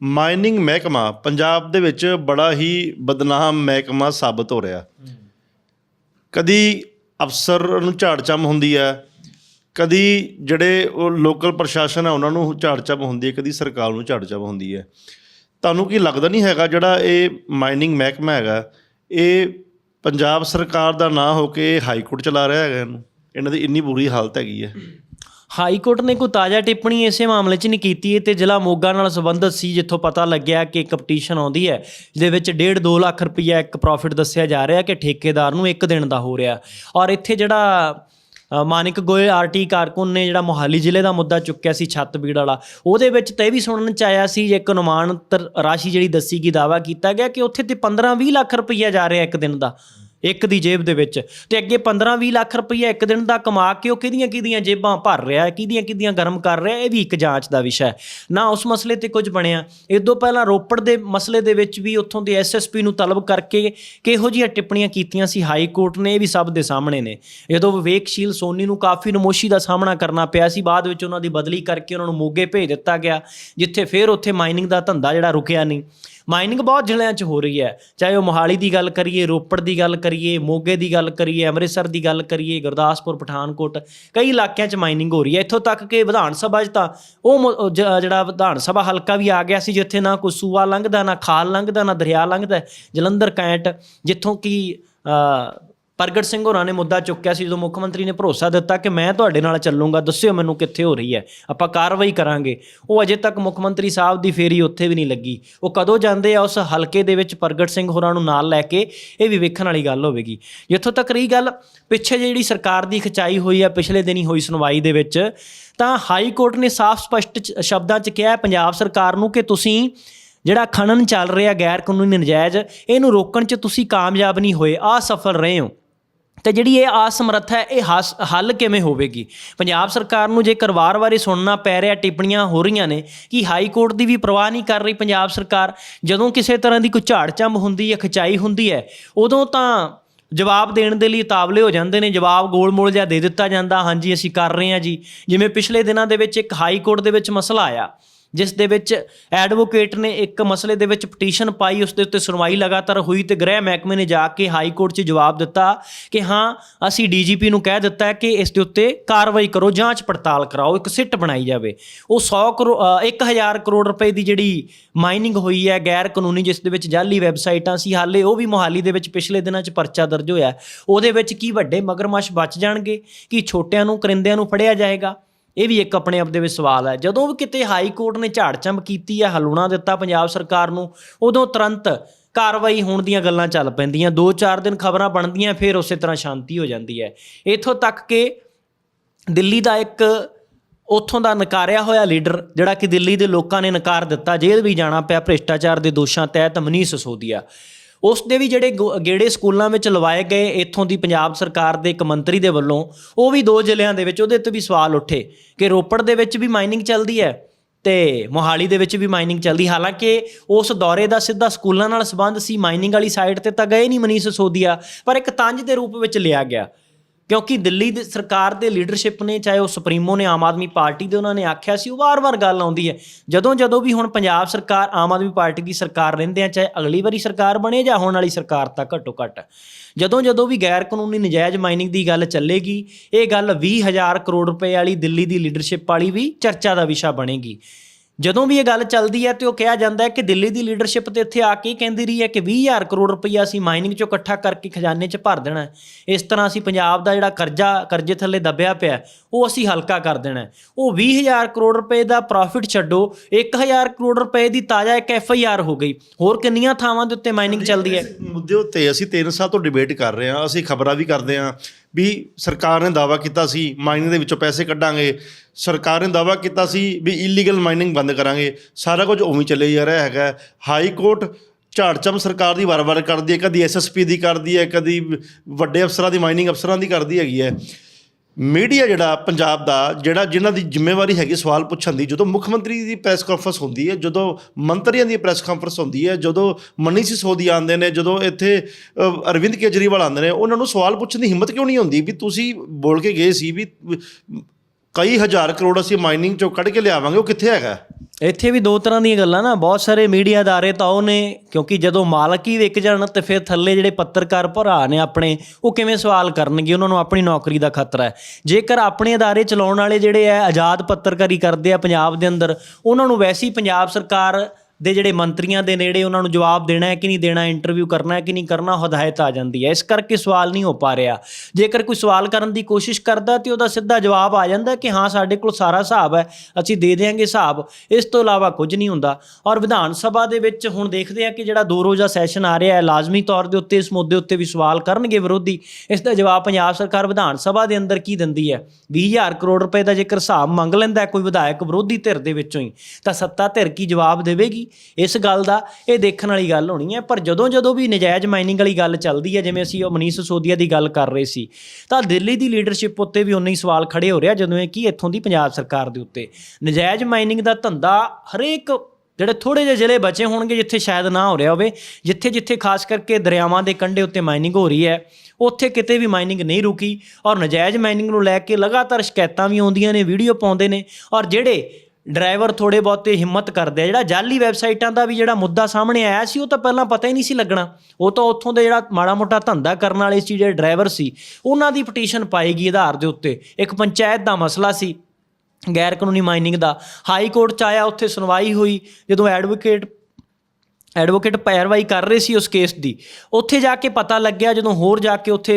Mining ਮਹਿਕਮਾ ਪੰਜਾਬ ਦੇ ਵਿੱਚ ਬੜਾ ਹੀ ਬਦਨਾਮ ਮਹਿਕਮਾ ਸਾਬਤ ਹੋ ਰਿਹਾ। ਕਦੀ ਅਫਸਰ ਨੂੰ ਝਾੜਚੰਮ ਹੁੰਦੀ ਹੈ, ਕਦੀ ਜਿਹੜੇ ਉਹ ਲੋਕਲ ਪ੍ਰਸ਼ਾਸਨ ਹੈ ਉਹਨਾਂ ਨੂੰ ਝਾੜਚੰਮ ਹੁੰਦੀ ਹੈ, ਕਦੀ ਸਰਕਾਰ ਨੂੰ ਝਾੜਚੰਮ ਹੁੰਦੀ ਹੈ। ਤੁਹਾਨੂੰ ਕੀ ਲੱਗਦਾ ਨਹੀਂ ਹੈਗਾ ਜਿਹੜਾ ਇਹ ਮਾਈਨਿੰਗ ਮਹਿਕਮਾ ਹੈਗਾ, ਇਹ ਪੰਜਾਬ ਸਰਕਾਰ ਦਾ ਨਾਂ ਹੋ ਕੇ ਹਾਈ ਕੋਰਟ ਚਲਾ ਰਿਹਾ ਹੈਗਾ ਇਹਨੂੰ? ਇਹਨਾਂ ਦੀ ਇੰਨੀ ਬੁਰੀ ਹਾਲਤ ਹੈਗੀ ਹੈ। ਹਾਈ ਕੋਰਟ ਨੇ ਕੋਈ ਤਾਜ਼ਾ ਟਿੱਪਣੀ ਇਸੇ ਮਾਮਲੇ 'ਚ ਨਹੀਂ ਕੀਤੀ ਹੈ ਤੇ ਜ਼ਿਲ੍ਹਾ ਮੋਗਾ ਨਾਲ ਸੰਬੰਧਿਤ ਸੀ, ਜਿੱਥੋਂ ਪਤਾ ਲੱਗਿਆ ਕਿ ਇੱਕ ਪਟੀਸ਼ਨ ਆਉਂਦੀ ਹੈ, ਜਿਹਦੇ ਵਿੱਚ 1.5 2 ਲੱਖ ਰੁਪਈਆ ਇੱਕ ਪ੍ਰੋਫਿਟ ਦੱਸਿਆ ਜਾ ਰਿਹਾ ਕਿ ਠੇਕੇਦਾਰ ਨੂੰ ਇੱਕ ਦਿਨ ਦਾ ਹੋ ਰਿਹਾ। ਔਰ ਇੱਥੇ ਜਿਹੜਾ ਮਾਨਿਕ ਗੋਇਲ ਆਰਟੀ ਕਾਰਕੁਨ ਨੇ ਜਿਹੜਾ ਮੋਹਾਲੀ ਜ਼ਿਲ੍ਹੇ ਦਾ ਮੁੱਦਾ ਚੁੱਕਿਆ ਸੀ ਛੱਤਬੀੜ ਵਾਲਾ, ਉਹਦੇ ਵਿੱਚ ਤਾਂ ਇਹ ਵੀ ਸੁਣਨ ਚ ਆਇਆ ਸੀ, ਇੱਕ ਅਨੁਮਾਨਤ ਰਾਸ਼ੀ ਜਿਹੜੀ ਦੱਸੀ ਗਈ ਦਾਵਾ ਕੀਤਾ ਗਿਆ ਕਿ ਉੱਥੇ ਤੇ 15 20 ਲੱਖ ਰੁਪਈਆ ਜਾ ਰਿਹਾ ਇੱਕ ਦਿਨ ਦਾ। ਇੱਕ ਦੀ ਜੇਬ ਦੇ ਵਿੱਚ ਤੇ ਅੱਗੇ 15-20 ਲੱਖ ਰੁਪਈਆ ਇੱਕ ਦਿਨ ਦਾ ਕਮਾ ਕੇ ਉਹ ਕਿਹਦੀਆਂ ਕਿਹਦੀਆਂ ਜੇਬਾਂ ਭਰ ਰਿਹਾ ਹੈ, ਕਿਹਦੀਆਂ ਕਿਹਦੀਆਂ ਗਰਮ ਕਰ ਰਿਹਾ ਇਹ ਵੀ ਇੱਕ ਜਾਂਚ ਦਾ ਵਿਸ਼ਾ ਹੈ। ਨਾ ਉਸ ਮਸਲੇ ਤੇ ਕੁਝ ਬਣਿਆ। ਇਸ ਤੋਂ ਪਹਿਲਾਂ ਰੋਪੜ ਦੇ ਮਸਲੇ ਦੇ ਵਿੱਚ ਵੀ ਉੱਥੋਂ ਦੇ ਐਸਐਸਪੀ ਨੂੰ ਤਲਬ ਕਰਕੇ ਕਿਹੋ ਜਿਹੀਆਂ ਟਿੱਪਣੀਆਂ ਕੀਤੀਆਂ ਸੀ ਹਾਈ ਕੋਰਟ ਨੇ, ਇਹ ਵੀ ਸਭ ਦੇ ਸਾਹਮਣੇ ਨੇ। ਜਦੋਂ ਵਿਵੇਕਸ਼ੀਲ ਸੋਨੀ ਨੂੰ ਕਾਫੀ ਨਮੋਸ਼ੀ ਦਾ ਸਾਹਮਣਾ ਕਰਨਾ ਪਿਆ ਸੀ, ਬਾਅਦ ਵਿੱਚ ਉਹਨਾਂ ਦੀ ਬਦਲੀ ਕਰਕੇ ਉਹਨਾਂ ਨੂੰ ਮੋਗੇ ਭੇਜ ਦਿੱਤਾ ਗਿਆ, ਜਿੱਥੇ ਫਿਰ ਉੱਥੇ ਮਾਈਨਿੰਗ ਦਾ ਧੰਦਾ ਜਿਹੜਾ ਰੁਕਿਆ ਨਹੀਂ। ਮਾਈਨਿੰਗ ਬਹੁਤ ਜ਼ਿਲ੍ਹਿਆਂ 'ਚ ਹੋ ਰਹੀ ਹੈ। ਚਾਹੇ ਉਹ ਮੋਹਾਲੀ ਦੀ ਗੱਲ ਕਰੀਏ, ਰੋਪੜ ਦੀ ਗੱਲ ਕਰੀਏ, ਮੋਗੇ ਦੀ ਗੱਲ ਕਰੀਏ, ਅੰਮ੍ਰਿਤਸਰ ਦੀ ਗੱਲ ਕਰੀਏ, ਗੁਰਦਾਸਪੁਰ, ਪਠਾਨਕੋਟ, ਕਈ ਇਲਾਕਿਆਂ 'ਚ ਮਾਈਨਿੰਗ ਹੋ ਰਹੀ ਹੈ। ਇੱਥੋਂ ਤੱਕ ਕਿ ਵਿਧਾਨ ਸਭਾ 'ਚ ਤਾਂ ਉਹ ਮ- ਜਿਹੜਾ ਵਿਧਾਨ ਸਭਾ ਹਲਕਾ ਵੀ ਆ ਗਿਆ ਸੀ, ਜਿੱਥੇ ਨਾ ਕੋਈ ਸੂਆ ਲੰਘਦਾ, ਨਾ ਖਾਲ ਲੰਘਦਾ, ਨਾ ਦਰਿਆ ਲੰਘਦਾ, ਜਲੰਧਰ ਕੈਂਟ, ਜਿੱਥੋਂ ਕਿ ਪ੍ਰਗਟ ਸਿੰਘ ਹੋਰਾਂ ਨੇ ਮੁੱਦਾ ਚੁੱਕਿਆ ਸੀ, ਜਦੋਂ ਮੁੱਖ ਮੰਤਰੀ ਨੇ ਭਰੋਸਾ ਦਿੱਤਾ ਕਿ ਮੈਂ ਤੁਹਾਡੇ ਨਾਲ ਚੱਲੂੰਗਾ, ਦੱਸਿਓ ਮੈਨੂੰ ਕਿੱਥੇ ਹੋ ਰਹੀ ਹੈ, ਆਪਾਂ ਕਾਰਵਾਈ ਕਰਾਂਗੇ। ਉਹ ਅਜੇ ਤੱਕ ਮੁੱਖ ਮੰਤਰੀ ਸਾਹਿਬ ਦੀ ਫੇਰੀ ਉੱਥੇ ਵੀ ਨਹੀਂ ਲੱਗੀ। ਉਹ ਕਦੋਂ ਜਾਂਦੇ ਆ, ਉਸ ਹਲਕੇ ਦੇ ਵਿੱਚ ਪ੍ਰਗਟ ਸਿੰਘ ਹੋਰਾਂ ਨੂੰ ਨਾਲ ਲੈ ਕੇ, ਇਹ ਵੀ ਵੇਖਣ ਵਾਲੀ ਗੱਲ ਹੋਵੇਗੀ। ਜਿੱਥੋਂ ਤੱਕ ਰਹੀ ਗੱਲ, ਪਿੱਛੇ ਜਿਹੜੀ ਸਰਕਾਰ ਦੀ ਖਿਚਾਈ ਹੋਈ ਹੈ, ਪਿਛਲੇ ਦਿਨੀ ਹੋਈ ਸੁਣਵਾਈ ਦੇ ਵਿੱਚ, ਤਾਂ ਹਾਈ ਕੋਰਟ ਨੇ ਸਾਫ਼ ਸਪਸ਼ਟ ਸ਼ਬਦਾਂ 'ਚ ਕਿਹਾ ਪੰਜਾਬ ਸਰਕਾਰ ਨੂੰ ਕਿ ਤੁਸੀਂ ਜਿਹੜਾ ਖਣਨ ਚੱਲ ਰਿਹਾ ਗੈਰ ਕਾਨੂੰਨੀ ਨਜਾਇਜ਼, ਇਹਨੂੰ ਰੋਕਣ 'ਚ ਤੁਸੀਂ ਕਾਮਯਾਬ ਨਹੀਂ ਹੋਏ ਅਸਫਲ ਰਹੇ ਹੋ। ਤੇ ਜਿਹੜੀ ਇਹ ਅਸਮਰੱਥ ਹੈ, ਇਹ ਹੱਸ- ਹੱਲ ਕਿਵੇਂ ਹੋਵੇਗੀ? ਪੰਜਾਬ ਸਰਕਾਰ ਨੂੰ ਜੇਕਰ ਵਾਰ-ਵਾਰੀ ਸੁਣਨਾ ਪੈ ਰਿਹਾ, ਟਿੱਪਣੀਆਂ ਹੋ ਰਹੀਆਂ ਨੇ ਕਿ ਹਾਈ ਕੋਰਟ ਦੀ ਵੀ ਪਰਵਾਹ ਨਹੀਂ ਕਰ ਰਹੀ ਪੰਜਾਬ ਸਰਕਾਰ, ਜਦੋਂ ਕਿਸੇ ਤਰ੍ਹਾਂ ਦੀ ਕੋਈ ਝਾੜ-ਝੰਬ ਹੁੰਦੀ ਹੈ, ਖਿਚਾਈ ਹੁੰਦੀ ਹੈ, ਉਦੋਂ ਤਾਂ ਜਵਾਬ ਦੇਣ ਦੇ ਲਈ ਤਾਵਲੇ ਹੋ ਜਾਂਦੇ ਨੇ, ਜਵਾਬ ਗੋਲ-ਮੋਲ ਜਿਹਾ ਦੇ ਦਿੱਤਾ ਜਾਂਦਾ, ਹਾਂਜੀ, ਅਸੀਂ ਕਰ ਰਹੇ ਹਾਂ ਜੀ। ਜਿਵੇਂ ਪਿਛਲੇ ਦਿਨਾਂ ਦੇ ਵਿੱਚ ਇੱਕ ਹਾਈ ਕੋਰਟ ਦੇ ਵਿੱਚ ਮਸਲਾ ਆਇਆ ਜਿਸ ਦੇ ਵਿੱਚ ਐਡਵੋਕੇਟ ਨੇ ਇੱਕ ਮਸਲੇ ਦੇ ਵਿੱਚ ਪਟੀਸ਼ਨ ਪਾਈ, ਉਸ ਦੇ ਉੱਤੇ ਸੁਣਵਾਈ ਲਗਾਤਾਰ ਹੋਈ ਤੇ ਗ੍ਰਹਿ ਮਹਿਕਮੇ ਨੇ ਜਾ ਕੇ ਹਾਈ ਕੋਰਟ 'ਚ ਜਵਾਬ ਦਿੱਤਾ ਕਿ ਹਾਂ, ਅਸੀਂ ਡੀਜੀਪੀ ਨੂੰ ਕਹਿ ਦਿੱਤਾ ਕਿ ਇਸ ਦੇ ਉੱਤੇ ਕਾਰਵਾਈ ਕਰੋ, ਜਾਂਚ ਪੜਤਾਲ ਕਰਾਓ, ਇੱਕ ਸਿੱਟ ਬਣਾਈ ਜਾਵੇ। ਉਹ 100 ਕਰੋੜ 1000 ਕਰੋੜ ਰੁਪਏ ਦੀ ਜਿਹੜੀ ਮਾਈਨਿੰਗ ਹੋਈ ਹੈ, ਗੈਰ ਕਾਨੂੰਨੀ, ਜਿਸ ਦੇ ਵਿੱਚ ਜਾਲੀ ਵੈਬਸਾਈਟਾਂ ਸੀ, ਹਾਲੇ ਉਹ ਵੀ ਮੋਹਾਲੀ ਦੇ ਵਿੱਚ ਪਿਛਲੇ ਦਿਨਾਂ 'ਚ ਪਰਚਾ ਦਰਜ ਹੋਇਆ। ਉਹਦੇ ਵਿੱਚ ਕੀ ਵੱਡੇ ਮਗਰਮੱਛ ਬਚ ਜਾਣਗੇ? ਕੀ ਛੋਟਿਆਂ ਨੂੰ, ਕਰਿੰਦਿਆਂ ਨੂੰ ਫੜਿਆ ਜਾਏਗਾ? ਇਹ ਵੀ ਇੱਕ ਆਪਣੇ ਆਪ ਦੇ ਵਿੱਚ ਸਵਾਲ ਹੈ। ਜਦੋਂ ਵੀ ਕਿਤੇ ਹਾਈ ਕੋਰਟ ਨੇ ਝਾੜ ਝੰਬ ਕੀਤੀ ਹੈ ਹਲੂਣਾ ਦਿੱਤਾ ਪੰਜਾਬ ਸਰਕਾਰ ਨੂੰ, ਉਦੋਂ ਤੁਰੰਤ ਕਾਰਵਾਈ ਹੋਣ ਦੀਆਂ ਗੱਲਾਂ ਚੱਲ ਪੈਂਦੀਆਂ। 2-4 ਦਿਨ ਖਬਰਾਂ ਬਣਦੀਆਂ, ਫਿਰ ਉਸੇ ਤਰ੍ਹਾਂ ਸ਼ਾਂਤੀ ਹੋ ਜਾਂਦੀ ਹੈ। ਇਥੋਂ ਤੱਕ ਕਿ ਦਿੱਲੀ ਦਾ ਇੱਕ ਉੱਥੋਂ ਦਾ ਨਕਾਰਿਆ ਹੋਇਆ ਲੀਡਰ, ਜਿਹੜਾ ਕਿ ਦਿੱਲੀ ਦੇ ਲੋਕਾਂ ਨੇ ਨਕਾਰ ਦਿੱਤਾ, ਜੇਲ੍ਹ ਵੀ ਜਾਣਾ ਪਿਆ, ਭ੍ਰਿਸ਼ਟਾਚਾਰ ਦੇ ਦੋਸ਼ਾਂ ਤਹਿਤ ਮਨੀਸ਼ ਸਸੋਦੀਆ ਉਸ ਦੇ ਵੀ ਜਿਹੜੇ ਗੋ- ਗੇੜੇ ਸਕੂਲਾਂ ਵਿੱਚ ਲਵਾਏ ਗਏ ਇੱਥੋਂ ਦੀ ਪੰਜਾਬ ਸਰਕਾਰ ਦੇ ਇੱਕ ਮੰਤਰੀ ਦੇ ਵੱਲੋਂ, ਉਹ ਵੀ ਦੋ ਜ਼ਿਲ੍ਹਿਆਂ ਦੇ ਵਿੱਚ ਉਹਦੇ ਤੇ ਵੀ ਸਵਾਲ ਉੱਠੇ ਕਿ ਰੋਪੜ ਦੇ ਵਿੱਚ ਵੀ ਮਾਈਨਿੰਗ ਚੱਲਦੀ ਹੈ ਤੇ ਮੋਹਾਲੀ ਦੇ ਵਿੱਚ ਵੀ ਮਾਈਨਿੰਗ ਚੱਲਦੀ ਹਾਲਾਂਕਿ ਉਸ ਦੌਰੇ ਦਾ ਸਿੱਧਾ ਸਕੂਲਾਂ ਨਾਲ ਸੰਬੰਧ ਸੀ ਮਾਈਨਿੰਗ ਵਾਲੀ ਸਾਈਡ ਤੇ ਤਾਂ ਗਏ ਨਹੀਂ ਮਨੀਸ਼ ਸੋਦੀਆ ਪਰ ਇੱਕ ਤੰਜ ਦੇ ਰੂਪ ਵਿੱਚ ਲਿਆ ਗਿਆ। ਕਿਉਂਕਿ ਦਿੱਲੀ ਦੀ ਸਰਕਾਰ ਦੇ ਲੀਡਰਸ਼ਿਪ ਨੇ, ਚਾਹੇ ਉਹ ਸੁਪਰੀਮੋ ਨੇ, ਆਮ ਆਦਮੀ ਪਾਰਟੀ ਦੇ ਉਹਨਾਂ ਨੇ ਆਖਿਆ ਸੀ, ਉਹ ਵਾਰ-ਵਾਰ ਗੱਲ ਆਉਂਦੀ ਹੈ। ਜਦੋਂ ਜਦੋਂ ਵੀ ਹੁਣ ਪੰਜਾਬ ਸਰਕਾਰ, ਆਮ ਆਦਮੀ ਪਾਰਟੀ ਦੀ ਸਰਕਾਰ ਰਹਿੰਦੇ ਆ, ਚਾਹੇ ਅਗਲੀ ਵਾਰੀ ਸਰਕਾਰ ਬਣੇ ਜਾਂ ਹੁਣ ਵਾਲੀ ਸਰਕਾਰ ਤਾਂ ਘੱਟੋ ਘੱਟ ਜਦੋਂ ਜਦੋਂ ਵੀ ਗੈਰ ਕਾਨੂੰਨੀ ਨਜਾਇਜ਼ ਮਾਈਨਿੰਗ ਦੀ ਗੱਲ ਚੱਲੇਗੀ, ਇਹ ਗੱਲ 20000 ਕਰੋੜ ਰੁਪਏ ਵਾਲੀ ਦਿੱਲੀ ਦੀ ਲੀਡਰਸ਼ਿਪ ਵਾਲੀ ਵੀ ਚਰਚਾ ਦਾ ਵਿਸ਼ਾ ਬਣੇਗੀ। ਜਦੋਂ ਵੀ ਇਹ ਗੱਲ ਚੱਲਦੀ ਹੈ ਤੇ ਉਹ ਕਿਹਾ ਜਾਂਦਾ ਹੈ ਕਿ ਦਿੱਲੀ ਦੀ ਲੀਡਰਸ਼ਿਪ ਤੇ ਇੱਥੇ ਆ ਕੇ ਕਹਿੰਦੀ ਰਹੀ ਹੈ ਕਿ 20000 ਕਰੋੜ ਰੁਪਈਆ ਅਸੀਂ ਮਾਈਨਿੰਗ ਚੋਂ ਇਕੱਠਾ ਕਰਕੇ ਖਜ਼ਾਨੇ 'ਚ ਭਰ ਦੇਣਾ। ਇਸ ਤਰ੍ਹਾਂ ਅਸੀਂ ਪੰਜਾਬ ਦਾ ਜਿਹੜਾ ਕਰਜ਼ਾ ਕਰਜ਼ੇ ਥੱਲੇ ਦੱਬਿਆ ਪਿਆ ਉਹ ਅਸੀਂ ਹਲਕਾ ਕਰ ਦੇਣਾ। ਉਹ 20000 ਕਰੋੜ ਰੁਪਏ ਦਾ ਪ੍ਰੋਫਿਟ ਛੱਡੋ 1000 ਕਰੋੜ ਰੁਪਏ ਦੀ ਤਾਜ਼ਾ ਇੱਕ ਐਫ ਆਰ ਹੋ ਗਈ ਹੋਰ ਕਿੰਨੀਆਂ ਥਾਵਾਂ ਦੇ ਉੱਤੇ ਮਾਈਨਿੰਗ ਚੱਲਦੀ ਹੈ ਮੁੱਦੇ ਉੱਤੇ ਅਸੀਂ 3 ਸਾਲ ਤੋਂ ਡਿਬੇਟ ਕਰ ਰਹੇ ਹਾਂ ਅਸੀਂ ਖਬਰਾਂ ਵੀ ਕਰਦੇ ਹਾਂ ਵੀ ਸਰਕਾਰ ਨੇ ਦਾਵਾ ਕੀਤਾ ਸੀ, ਮਾਈਨਿੰਗ ਦੇ ਵਿੱਚੋਂ ਪੈਸੇ ਕੱਢਾਂਗੇ। ਸਰਕਾਰ ਨੇ ਦਾਵਾ ਕੀਤਾ ਸੀ ਵੀ ਇਲੀਗਲ ਮਾਈਨਿੰਗ ਬੰਦ ਕਰਾਂਗੇ। ਸਾਰਾ ਕੁਝ ਉਵੇਂ ਹੀ ਚੱਲੇ ਜਾ ਰਿਹਾ ਹੈਗਾ। ਹਾਈ ਕੋਰਟ ਝਾੜਚਮ ਸਰਕਾਰ ਦੀ ਵਾਰ-ਵਾਰ ਕਰਦੀ ਹੈ, ਕਦੀ ਐਸਐਸਪੀ ਦੀ ਕਰਦੀ ਹੈ, ਕਦੀ ਵੱਡੇ ਅਫਸਰਾਂ ਦੀ ਮਾਈਨਿੰਗ ਅਫਸਰਾਂ ਦੀ ਕਰਦੀ ਹੈਗੀ ਹੈ। ਮੀਡੀਆ ਜਿਹੜਾ ਪੰਜਾਬ ਦਾ, ਜਿਹੜਾ ਜਿਨ੍ਹਾਂ ਦੀ ਜ਼ਿੰਮੇਵਾਰੀ ਹੈਗੀ ਸਵਾਲ ਪੁੱਛਣ ਦੀ, ਜਦੋਂ ਮੁੱਖ ਮੰਤਰੀ ਦੀ ਪ੍ਰੈਸ ਕਾਨਫਰੰਸ ਹੁੰਦੀ ਹੈ, ਜਦੋਂ ਮੰਤਰੀਆਂ ਦੀ ਪ੍ਰੈਸ ਕਾਨਫਰੰਸ ਹੁੰਦੀ ਹੈ, ਜਦੋਂ ਮਨੀ ਸਿਸੋਦੀ ਆਉਂਦੇ ਨੇ, ਜਦੋਂ ਇੱਥੇ ਅਰਵਿੰਦ ਕੇਜਰੀਵਾਲ ਆਉਂਦੇ ਨੇ, ਉਹਨਾਂ ਨੂੰ ਸਵਾਲ ਪੁੱਛਣ ਦੀ ਹਿੰਮਤ ਕਿਉਂ ਨਹੀਂ ਹੁੰਦੀ ਵੀ ਤੁਸੀਂ ਬੋਲ ਕੇ ਗਏ ਸੀ ਵੀ ਕਈ ਹਜ਼ਾਰ ਕਰੋੜ ਅਸੀਂ ਮਾਈਨਿੰਗ ਚੋਂ ਕੱਢ ਕੇ ਲਿਆਵਾਂਗੇ, ਉਹ ਕਿੱਥੇ ਹੈਗਾ? ਇੱਥੇ ਵੀ ਦੋ ਤਰ੍ਹਾਂ ਦੀਆਂ ਗੱਲਾਂ ਨਾ, ਬਹੁਤ ਸਾਰੇ ਮੀਡੀਆ ਅਦਾਰੇ ਤਾਂ ਉਹ ਨੇ, ਕਿਉਂਕਿ ਜਦੋਂ ਮਾਲਕ ਹੀ ਵਿਕ ਜਾਣ ਤੇ ਫਿਰ ਥੱਲੇ ਜਿਹੜੇ ਪੱਤਰਕਾਰ ਭਰਾ ਨੇ ਆਪਣੇ, ਉਹ ਕਿਵੇਂ ਸਵਾਲ ਕਰਨਗੇ? ਉਹਨਾਂ ਨੂੰ ਆਪਣੀ ਨੌਕਰੀ ਦਾ ਖਤਰਾ ਹੈ। ਜੇਕਰ ਆਪਣੇ ਅਦਾਰੇ ਚਲਾਉਣ ਵਾਲੇ ਜਿਹੜੇ ਆ, ਆਜ਼ਾਦ ਪੱਤਰਕਾਰੀ ਕਰਦੇ ਆ ਪੰਜਾਬ ਦੇ ਅੰਦਰ, ਉਹਨਾਂ ਨੂੰ ਵੈਸੇ ਹੀ ਪੰਜਾਬ ਸਰਕਾਰ ਦੇ ਜਿਹੜੇ ਮੰਤਰੀਆਂ ਦੇ ਨੇੜੇ ਉਹਨਾਂ ਨੂੰ ਜਵਾਬ ਦੇਣਾ ਹੈ ਕਿ ਨਹੀਂ ਦੇਣਾ ਇੰਟਰਵਿਊ ਕਰਨਾ ਹੈ ਕਿ ਨਹੀਂ ਕਰਨਾ ਹਦਾਇਤ ਆ ਜਾਂਦੀ ਹੈ। ਇਸ ਕਰਕੇ ਸਵਾਲ ਨਹੀਂ ਹੋ ਪਾ ਰਿਹਾ। ਜੇਕਰ ਕੋਈ ਸਵਾਲ ਕਰਨ ਦੀ ਕੋਸ਼ਿਸ਼ ਕਰਦਾ ਤੇ ਉਹਦਾ ਸਿੱਧਾ ਜਵਾਬ ਆ ਜਾਂਦਾ ਕਿ ਹਾਂ, ਸਾਡੇ ਕੋਲ ਸਾਰਾ ਹਿਸਾਬ ਹੈ, ਅਸੀਂ ਦੇ ਦੇਵਾਂਗੇ ਹਿਸਾਬ, ਇਸ ਤੋਂ ਇਲਾਵਾ ਕੁਝ ਨਹੀਂ ਹੁੰਦਾ। ਔਰ ਵਿਧਾਨ ਸਭਾ ਦੇ ਵਿੱਚ ਹੁਣ ਦੇਖਦੇ ਆ ਕਿ ਜਿਹੜਾ ਦੋ ਰੋਜ਼ਾ ਸੈਸ਼ਨ ਆ ਰਿਹਾ ਹੈ, ਲਾਜ਼ਮੀ ਤੌਰ ਦੇ ਉੱਤੇ ਇਸ ਮੁੱਦੇ ਉੱਤੇ ਵੀ ਸਵਾਲ ਕਰਨਗੇ ਵਿਰੋਧੀ। ਇਸ ਦਾ ਜਵਾਬ ਪੰਜਾਬ ਸਰਕਾਰ ਵਿਧਾਨ ਸਭਾ ਦੇ ਅੰਦਰ ਕੀ ਦਿੰਦੀ ਹੈ? 20000 ਕਰੋੜ ਰੁਪਏ ਦਾ ਜੇਕਰ ਹਿਸਾਬ ਮੰਗ ਲੈਂਦਾ ਕੋਈ ਵਿਧਾਇਕ ਵਿਰੋਧੀ ਧਿਰ ਦੇ ਵਿੱਚੋਂ ਹੀ, ਤਾਂ ਸੱਤਾ ਧਿਰ ਕੀ ਜਵਾਬ ਦੇਵੇਗੀ? ਇਸ ਗੱਲ ਦਾ ਇਹ ਦੇਖਣ ਵਾਲੀ ਗੱਲ ਹੋਣੀ ਹੈ। ਪਰ ਜਦੋਂ ਜਦੋਂ ਵੀ ਨਜਾਇਜ਼ ਮਾਈਨਿੰਗ ਵਾਲੀ ਗੱਲ ਚੱਲਦੀ ਹੈ, ਜਿਵੇਂ ਅਸੀਂ ਉਹ ਮਨੀਸ਼ ਸੋਦੀਆ ਦੀ ਗੱਲ ਕਰ ਰਹੇ ਸੀ, ਤਾਂ ਦਿੱਲੀ ਦੀ ਲੀਡਰਸ਼ਿਪ ਉੱਤੇ ਵੀ ਉਨੇ ਹੀ ਸਵਾਲ ਖੜੇ ਹੋ ਰਿਹਾ ਜਦੋਂ ਇਹ ਕੀ ਇੱਥੋਂ ਦੀ ਪੰਜਾਬ ਸਰਕਾਰ ਦੇ ਉੱਤੇ। ਨਜਾਇਜ਼ ਮਾਈਨਿੰਗ ਦਾ ਧੰਦਾ ਹਰੇਕ ਜਿਹੜੇ ਥੋੜੇ ਜਿਹੇ ਜ਼ਿਲ੍ਹੇ ਬਚੇ ਹੋਣਗੇ, ਜਿੱਥੇ ਸ਼ਾਇਦ ਨਾ ਹੋ ਰਿਹਾ ਹੋਵੇ, ਜਿੱਥੇ ਜਿੱਥੇ ਖਾਸ ਕਰਕੇ ਦਰਿਆਵਾਂ ਦੇ ਕੰਢੇ ਉੱਤੇ ਮਾਈਨਿੰਗ ਹੋ ਰਹੀ ਹੈ, ਉੱਥੇ ਕਿਤੇ ਵੀ ਮਾਈਨਿੰਗ ਨਹੀਂ ਰੁਕੀ। ਔਰ ਨਜਾਇਜ਼ ਮਾਈਨਿੰਗ ਨੂੰ ਲੈ ਕੇ ਲਗਾਤਾਰ ਸ਼ਿਕਾਇਤਾਂ ਵੀ ਆਉਂਦੀਆਂ ਨੇ, ਵੀਡੀਓ ਪਾਉਂਦੇ ਨੇ। ਔਰ ਜਿਹੜੇ ਡਰਾਈਵਰ ਥੋੜੇ ਬਹੁਤੇ ਹਿੰਮਤ ਕਰਦੇ ਆ। ਜਿਹੜਾ ਜਾਲੀ ਵੈਬਸਾਈਟਾਂ ਦਾ ਵੀ ਜਿਹੜਾ ਮੁੱਦਾ ਸਾਹਮਣੇ ਆਇਆ ਸੀ, ਉਹ ਤਾਂ ਪਹਿਲਾਂ ਪਤਾ ਹੀ ਨਹੀਂ ਸੀ ਲੱਗਣਾ। ਉਹ ਤਾਂ ਉੱਥੋਂ ਦੇ ਜਿਹੜਾ ਮਾੜਾ ਮੋਟਾ ਧੰਦਾ ਕਰਨ ਵਾਲੇ ਸੀ, ਜਿਹੜੇ ਡਰਾਈਵਰ ਸੀ, ਉਹਨਾਂ ਦੀ ਪਟੀਸ਼ਨ ਪਾਏਗੀ ਆਧਾਰ ਦੇ ਉੱਤੇ। ਇੱਕ ਪੰਚਾਇਤ ਦਾ ਮਸਲਾ ਸੀ ਗੈਰ ਕਾਨੂੰਨੀ ਮਾਈਨਿੰਗ ਦਾ। ਹਾਈ ਕੋਰਟ ਚ ਆਇਆ, ਉੱਥੇ ਸੁਣਵਾਈ ਹੋਈ। ਜਦੋਂ ਐਡਵੋਕੇਟ ਐਡਵੋਕੇਟ ਪੈਰਵਾਈ ਕਰ ਰਹੇ ਸੀ ਉਸ ਕੇਸ ਦੀ। ਉੱਥੇ ਜਾ ਕੇ ਪਤਾ ਲੱਗਿਆ, ਜਦੋਂ ਹੋਰ ਜਾ ਕੇ ਉੱਥੇ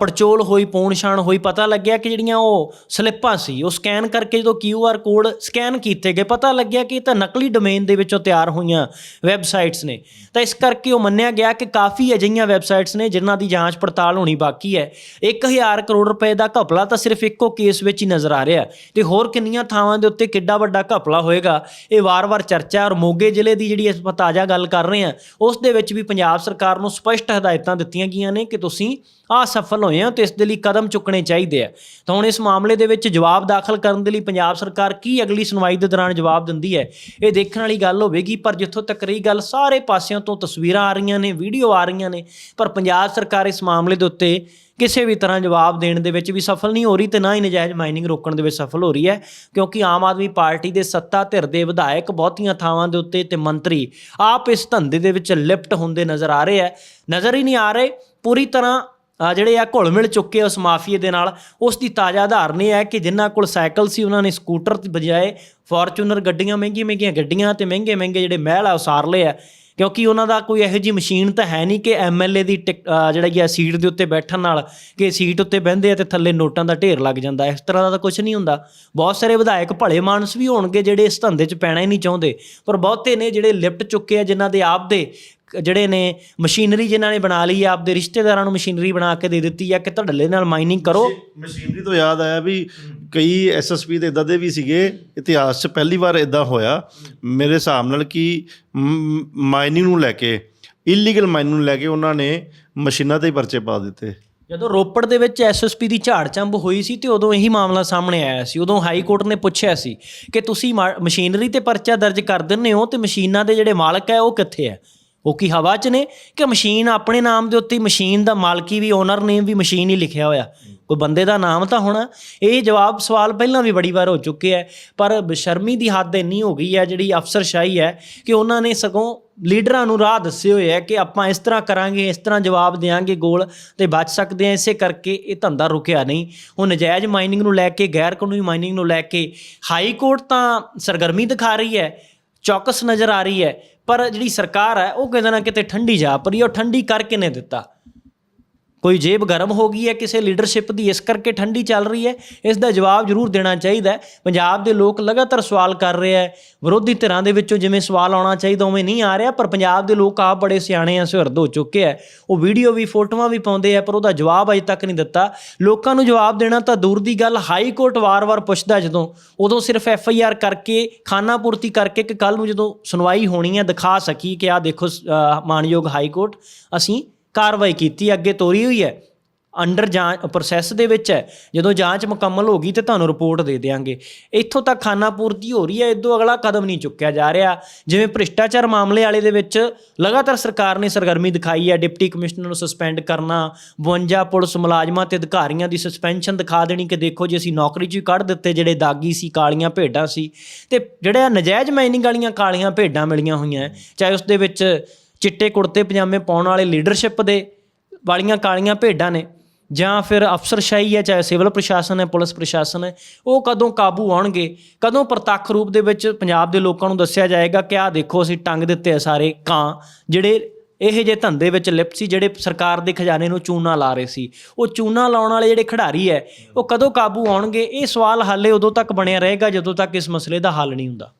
ਪੜਚੋਲ ਹੋਈ, ਪੌਣਛਾਣ ਹੋਈ, ਪਤਾ ਲੱਗਿਆ ਕਿ ਜਿਹੜੀਆਂ ਉਹ ਸਲਿੱਪਾਂ ਸੀ, ਉਹ ਸਕੈਨ ਕਰਕੇ ਜਦੋਂ QR ਕੋਡ ਸਕੈਨ ਕੀਤੇ ਗਏ, ਪਤਾ ਲੱਗਿਆ ਕਿ ਇਹ ਤਾਂ ਨਕਲੀ ਡੋਮੇਨ ਦੇ ਵਿੱਚੋਂ ਤਿਆਰ ਹੋਈਆਂ ਵੈਬਸਾਈਟਸ ਨੇ। ਤਾਂ ਇਸ ਕਰਕੇ ਉਹ ਮੰਨਿਆ ਗਿਆ ਕਿ ਕਾਫੀ ਅਜਿਹੀਆਂ ਵੈਬਸਾਈਟਸ ਨੇ ਜਿਨ੍ਹਾਂ ਦੀ ਜਾਂਚ ਪੜਤਾਲ ਹੋਣੀ ਬਾਕੀ ਹੈ। 1000 ਕਰੋੜ ਰੁਪਏ ਦਾ ਘਪਲਾ ਤਾਂ ਸਿਰਫ ਇੱਕੋ ਕੇਸ ਵਿੱਚ ਹੀ ਨਜ਼ਰ ਆ ਰਿਹਾ। ਤੇ ਹੋਰ ਕਿੰਨੀਆਂ ਥਾਵਾਂ ਦੇ ਉੱਤੇ ਕਿੱਡਾ ਵੱਡਾ ਘਪਲਾ ਹੋਏਗਾ, ਇਹ ਵਾਰ-ਵਾਰ ਚਰਚਾ ਔਰ ਮੋਗੇ ਜ਼ਿਲ੍ਹੇ ਦੀ ਜਿਹੜੀ ਇਸ ਤਾਜ਼ਾ ਗੱਲ ਕਰ ਰਹੇ ਹਾਂ। ਉਸ ਦੇ ਵਿੱਚ ਵੀ ਪੰਜਾਬ ਸਰਕਾਰ ਨੂੰ ਸਪਸ਼ਟ ਹਦਾਇਤਾਂ ਦਿੱਤੀਆਂ ਗਈਆਂ ਨੇ ਕਿ ਤੁਸੀਂ ਅਸਫਲ ਹੋਏ ਹੋ ਤੇ ਇਸ ਦੇ ਲਈ ਕਦਮ ਚੁੱਕਣੇ ਚਾਹੀਦੇ ਆ। ਤਾਂ ਹੁਣ ਇਸ ਮਾਮਲੇ ਦੇ ਵਿੱਚ ਜਵਾਬ ਦਾਖਲ ਕਰਨ ਦੇ ਲਈ ਪੰਜਾਬ ਸਰਕਾਰ ਕੀ ਅਗਲੀ ਸੁਣਵਾਈ ਦੇ ਦੌਰਾਨ ਜਵਾਬ ਦਿੰਦੀ ਹੈ? ਇਹ ਦੇਖਣ ਵਾਲੀ ਗੱਲ ਹੋਵੇਗੀ, ਪਰ ਜਿੱਥੋਂ ਤੱਕ ਰਹੀ ਗੱਲ, ਸਾਰੇ ਪਾਸਿਆਂ ਤੋਂ ਤਸਵੀਰਾਂ ਆ ਰਹੀਆਂ ਨੇ, ਵੀਡੀਓ ਆ ਰਹੀਆਂ ਨੇ, ਪਰ ਪੰਜਾਬ ਸਰਕਾਰ ਇਸ ਮਾਮਲੇ ਦੇ ਉੱਤੇ ਕਿਸੇ ਵੀ ਤਰ੍ਹਾਂ ਜਵਾਬ ਦੇਣ ਦੇ ਵਿੱਚ ਵੀ ਸਫਲ ਨਹੀਂ ਹੋ ਰਹੀ ਤੇ ਨਾ ਹੀ ਨਜਾਇਜ਼ ਮਾਈਨਿੰਗ ਰੋਕਣ ਦੇ ਵਿੱਚ ਸਫਲ ਹੋ ਰਹੀ ਹੈ, ਕਿਉਂਕਿ ਆਮ ਆਦਮੀ ਪਾਰਟੀ ਦੇ ਸੱਤਾ, ਧਿਰ ਦੇ ਵਿਧਾਇਕ ਬਹੁਤੀਆਂ ਥਾਵਾਂ ਦੇ ਉੱਤੇ ਤੇ ਮੰਤਰੀ ਆਪ ਇਸ ਧੰਦੇ ਦੇ ਵਿੱਚ ਲਿਪਟ ਹੁੰਦੇ ਨਜ਼ਰ ਆ ਰਹੇ ਹੈ। ਨਜ਼ਰ ਹੀ ਨਹੀਂ ਆ ਰਹੇ, ਪੂਰੀ ਤਰ੍ਹਾਂ ਜਿਹੜੇ ਆ ਘੁਲ ਮਿਲ ਚੁੱਕੇ ਉਸ ਮਾਫੀਏ ਦੇ ਨਾਲ, ਉਸ ਦੀ ਤਾਜ਼ਾ ਉਦਾਹਰਨ ਇਹ ਹੈ ਕਿ ਜਿਨ੍ਹਾਂ ਕੋਲ ਸਾਈਕਲ ਸੀ, ਉਹਨਾਂ ਨੇ ਸਕੂਟਰ ਦੀ ਬਜਾਏ ਫੋਰਚੂਨਰ ਗੱਡੀਆਂ ਮਹਿੰਗੀਆਂ ਮਹਿੰਗੀਆਂ ਗੱਡੀਆਂ ਤੇ ਮਹਿੰਗੇ ਮਹਿੰਗੇ ਜਿਹੜੇ ਮਹਿਲ ਆ, ਉਸਾਰ ਲਏ ਆ ਕਿਉਂਕਿ ਉਹਨਾਂ ਦਾ ਕੋਈ ਇਹੋ ਜੀ ਮਸ਼ੀਨ ਤਾਂ ਹੈ ਨਹੀਂ ਕਿ ਐਮਐਲਏ ਦੀ ਟਿਕ- ਅਹ ਜਿਹੜਾ ਹੈ, ਸੀਟ ਦੇ ਉੱਤੇ ਬੈਠਣ ਨਾਲ ਕਿ ਸੀਟ ਉੱਤੇ ਬਹਿੰਦੇ ਆ ਤੇ ਥੱਲੇ ਨੋਟਾਂ ਦਾ ਢੇਰ ਲੱਗ ਜਾਂਦਾ। ਇਸ ਤਰ੍ਹਾਂ ਦਾ ਤਾਂ ਕੁਝ ਨਹੀਂ ਹੁੰਦਾ। ਬਹੁਤ ਸਾਰੇ ਵਿਧਾਇਕ ਭਲੇ ਮਾਨਸ ਵੀ ਹੋਣਗੇ ਜਿਹੜੇ ਇਸ ਧੰਦੇ 'ਚ ਪੈਣਾ ਹੀ ਨਹੀਂ ਚਾਹੁੰਦੇ। ਪਰ ਬਹੁਤੇ ਨੇ ਜਿਹੜੇ ਲਿਫਟ ਚੁੱਕੇ ਆ, ਜਿਨ੍ਹਾਂ ਦੇ ਆਪ ਦੇ ਜਿਹੜੇ ਨੇ ਮਸ਼ੀਨਰੀ ਜਿਨ੍ਹਾਂ ਨੇ ਬਣਾ ਲਈ ਆ ਆਪਦੇ ਰਿਸ਼ਤੇਦਾਰਾਂ ਨੂੰ ਮਸ਼ੀਨਰੀ ਬਣਾ ਕੇ ਦੇ ਦਿੱਤੀ ਆ ਕਿ ਧੜੱਲੇ ਨਾਲ ਮਾਈਨਿੰਗ ਕਰੋ। ਮਸ਼ੀਨਰੀ ਤੋਂ ਯਾਦ ਆਇਆ ਵੀ ਕਈ ਐਸਐਸਪੀ ਦੇ ਇਦਾਂ ਦੇ ਵੀ ਸੀਗੇ ਇਤਿਹਾਸ 'ਚ ਪਹਿਲੀ ਵਾਰ ਇਦਾਂ ਹੋਇਆ। ਮੇਰੇ ਹਿਸਾਬ ਨਾਲ ਕਿ ਮਾਈਨਿੰਗ ਨੂੰ ਲੈ ਕੇ ਇਲੀਗਲ ਮਾਈਨਿੰਗ ਨੂੰ ਲੈ ਕੇ ਉਹਨਾਂ ਨੇ ਮਸ਼ੀਨਾਂ ਤੇ ਪਰਚੇ ਪਾ ਦਿੱਤੇ। ਜਦੋਂ ਰੋਪੜ ਦੇ ਵਿੱਚ ਐਸਐਸਪੀ ਦੀ ਝਾੜ ਚੰਬ ਹੋਈ ਸੀ ਤੇ ਉਦੋਂ ਇਹੀ ਮਾਮਲਾ ਸਾਹਮਣੇ ਆਇਆ ਸੀ। ਉਦੋਂ ਹਾਈ ਕੋਰਟ ਨੇ ਪੁੱਛਿਆ ਸੀ ਕਿ ਤੁਸੀਂ ਮਸ਼ੀਨਰੀ ਤੇ ਪਰਚਾ ਦਰਜ ਕਰ ਦਿੰਦੇ ਹੋ ਤੇ ਮਸ਼ੀਨਾਂ ਦੇ ਜਿਹੜੇ ਮਾਲਕ ਹੈ ਉਹ ਕਿੱਥੇ ਹੈ? ਉਹ ਕੀ ਹਵਾ 'ਚ ਨੇ? ਕਿ ਮਸ਼ੀਨ ਆਪਣੇ ਨਾਮ ਦੇ ਉੱਤੇ ਮਸ਼ੀਨ ਦਾ ਮਾਲਕੀ ਵੀ ਓਨਰ ਨੇਮ ਵੀ ਮਸ਼ੀਨ ਹੀ ਲਿਖਿਆ ਹੋਇਆ। ਕੋਈ ਬੰਦੇ ਦਾ ਨਾਮ ਤਾਂ ਹੋਣਾ। ਇਹ ਜਵਾਬ ਸਵਾਲ ਪਹਿਲਾਂ ਵੀ ਬੜੀ ਵਾਰ ਹੋ ਚੁੱਕੇ ਹੈ ਪਰ ਬਸ਼ਰਮੀ ਦੀ ਹੱਦ ਇੰਨੀ ਹੋ ਗਈ ਹੈ ਜਿਹੜੀ ਅਫਸਰਸ਼ਾਹੀ ਹੈ, ਕਿ ਉਹਨਾਂ ਨੇ ਸਗੋਂ ਲੀਡਰਾਂ ਨੂੰ ਰਾਹ ਦੱਸੇ ਹੋਏ ਹੈ ਕਿ ਆਪਾਂ ਇਸ ਤਰ੍ਹਾਂ ਕਰਾਂਗੇ, ਇਸ ਤਰ੍ਹਾਂ ਜਵਾਬ ਦੇਾਂਗੇ ਗੋਲ ਤੇ ਬਚ ਸਕਦੇ ਆ। ਇਸੇ ਕਰਕੇ ਇਹ ਧੰਦਾ ਰੁਕਿਆ ਨਹੀਂ। ਉਹ ਨਜਾਇਜ਼ ਮਾਈਨਿੰਗ ਨੂੰ ਲੈ ਕੇ, ਗੈਰ ਕਾਨੂੰਨੀ ਮਾਈਨਿੰਗ ਨੂੰ ਲੈ ਕੇ ਹਾਈ ਕੋਰਟ ਤਾਂ ਸਰਗਰਮੀ ਦਿਖਾ ਰਹੀ ਹੈ, ਚੌਕਸ ਨਜ਼ਰ ਆ ਰਹੀ ਹੈ ਪਰ ਜਿਹੜੀ ਸਰਕਾਰ ਹੈ, ਉਹ ਕਿਤੇ ਨਾ ਕਿਤੇ ਠੰਡੀ ਜਾ ਪਰੀ ਉਹ ਠੰਡੀ ਕਰਕੇ ਨੇ ਦਿੱਤਾ। ਕੋਈ ਜੇਬ ਗਰਮ ਹੋ ਗਈ ਹੈ ਕਿਸੇ ਲੀਡਰਸ਼ਿਪ ਦੀ, ਇਸ ਕਰਕੇ ਠੰਡੀ ਚੱਲ ਰਹੀ ਹੈ, ਇਸ ਦਾ ਜਵਾਬ ਜ਼ਰੂਰ ਦੇਣਾ ਚਾਹੀਦਾ ਹੈ। ਪੰਜਾਬ ਦੇ ਲੋਕ ਲਗਾਤਾਰ ਸਵਾਲ ਕਰ ਰਹੇ ਹੈ, ਵਿਰੋਧੀ ਧਿਰਾਂ ਦੇ ਵਿੱਚੋਂ ਜਿਵੇਂ ਸਵਾਲ ਆਉਣਾ ਚਾਹੀਦਾ ਉਵੇਂ ਨਹੀਂ ਆ ਰਿਹਾ, ਪਰ ਪੰਜਾਬ ਦੇ ਲੋਕ ਆਪ ਬੜੇ ਸਿਆਣੇ ਆ, ਸੁਹਰਦ ਹੋ ਚੁੱਕੇ ਹੈ। ਉਹ ਵੀਡੀਓ ਵੀ, ਫੋਟੋਆਂ ਵੀ ਪਾਉਂਦੇ ਆ ਪਰ ਉਹਦਾ ਜਵਾਬ ਅਜੇ ਤੱਕ ਨਹੀਂ ਦਿੱਤਾ। ਲੋਕਾਂ ਨੂੰ ਜਵਾਬ ਦੇਣਾ ਤਾਂ ਦੂਰ ਦੀ ਗੱਲ, ਹਾਈ ਕੋਰਟ ਵਾਰ-ਵਾਰ ਪੁੱਛਦਾ ਜਦੋਂ, ਉਦੋਂ ਸਿਰਫ ਐਫ ਆਈ ਆਰ ਕਰਕੇ, ਖਾਨਾ ਪੂਰਤੀ ਕਰਕੇ ਕਿ ਕੱਲ ਨੂੰ ਜਦੋਂ ਸੁਣਵਾਈ ਹੋਣੀ ਹੈ, ਦਿਖਾ ਸਕੀ ਕਿ ਆਹ ਦੇਖੋ ਸ- ਮਾਨਯੋਗ ਹਾਈ ਕੋਰਟ, ਅਸੀਂ ਕਾਰਵਾਈ ਕੀਤੀ, ਅੱਗੇ ਤੋਰੀ ਹੋਈ ਹੈ। ਅੰਡਰ ਜਾਂਚ ਪ੍ਰੋਸੈਸ ਦੇ ਵਿੱਚ ਹੈ। ਜਦੋਂ ਜਾਂਚ ਮੁਕੰਮਲ ਹੋ ਗਈ ਤੇ ਤੁਹਾਨੂੰ ਰਿਪੋਰਟ ਦੇ ਦੇਵਾਂਗੇ ਇੱਥੋਂ ਤੱਕ ਖਾਨਾ ਪੂਰਤੀ ਹੋ ਰਹੀ ਹੈ। ਇਦੋਂ ਅਗਲਾ ਕਦਮ ਨਹੀਂ ਚੁੱਕਿਆ ਜਾ ਰਿਹਾ। ਜਿਵੇਂ ਭ੍ਰਿਸ਼ਟਾਚਾਰ ਮਾਮਲੇ ਵਾਲੇ ਦੇ ਵਿੱਚ ਲਗਾਤਾਰ ਸਰਕਾਰ ਨੇ ਸਰਗਰਮੀ ਦਿਖਾਈ ਹੈ। ਡਿਪਟੀ ਕਮਿਸ਼ਨਰ ਨੂੰ ਸਸਪੈਂਡ ਕਰਨਾ 52 ਪੁਲਿਸ ਮੁਲਾਜ਼ਮਾਂ ਤੇ ਅਧਿਕਾਰੀਆਂ ਦੀ ਸਸਪੈਂਸ਼ਨ ਦਿਖਾ ਦੇਣੀ ਕਿ ਦੇਖੋ ਜੀ ਅਸੀਂ ਨੌਕਰੀ 'ਚ ਹੀ ਕੱਢ ਦਿੱਤੇ, ਜਿਹੜੇ ਦਾਗੀ ਸੀ, ਕਾਲੀਆਂ ਭੇਡਾਂ ਸੀ। ਤੇ ਜਿਹੜੇ ਆ ਨਜਾਇਜ਼ ਮਾਈਨਿੰਗ ਵਾਲੀਆਂ ਕਾਲੀਆਂ ਭੇਡਾਂ ਮਿਲੀਆਂ ਹੋਈਆਂ, ਚਾਹੇ ਉਸ ਦੇ ਵਿੱਚ ਚਿੱਟੇ ਕੁੜਤੇ, ਪਜਾਮੇ ਪਾਉਣ ਵਾਲੇ ਲੀਡਰਸ਼ਿਪ ਦੇ ਵਾਲੀਆਂ ਕਾਲੀਆਂ ਭੇਡਾਂ ਨੇ। ਜਾਂ ਫਿਰ ਅਫਸਰਸ਼ਾਹੀ ਹੈ, ਚਾਹੇ ਸਿਵਲ ਪ੍ਰਸ਼ਾਸਨ ਹੈ, ਪੁਲਿਸ ਪ੍ਰਸ਼ਾਸਨ ਹੈ, ਉਹ ਕਦੋਂ ਕਾਬੂ ਆਉਣਗੇ? ਕਦੋਂ ਪ੍ਰਤੱਖ ਰੂਪ ਦੇ ਵਿੱਚ ਪੰਜਾਬ ਦੇ ਲੋਕਾਂ ਨੂੰ ਦੱਸਿਆ ਜਾਏਗਾ ਕਿ ਆਹ ਦੇਖੋ, ਅਸੀਂ ਟੰਗ ਦਿੱਤੇ ਆ ਸਾਰੇ ਕਾਂ, ਜਿਹੜੇ ਇਹ ਜੇ ਧੰਦੇ ਵਿੱਚ ਲਿਪਤ ਸੀ, ਜਿਹੜੇ ਸਰਕਾਰ ਦੇ ਖਜ਼ਾਨੇ ਨੂੰ ਚੂਨਾ ਲਾ ਰਹੇ ਸੀ। ਉਹ ਚੂਨਾ ਲਾਉਣ ਵਾਲੇ ਜਿਹੜੇ ਖਿਡਾਰੀ ਹੈ, ਉਹ ਕਦੋਂ ਕਾਬੂ ਆਉਣਗੇ? ਇਹ ਸਵਾਲ ਹਾਲੇ ਉਦੋਂ ਤੱਕ ਬਣਿਆ ਰਹੇਗਾ, ਜਦੋਂ ਤੱਕ ਇਸ ਮਸਲੇ ਦਾ ਹੱਲ ਨਹੀਂ ਹੁੰਦਾ।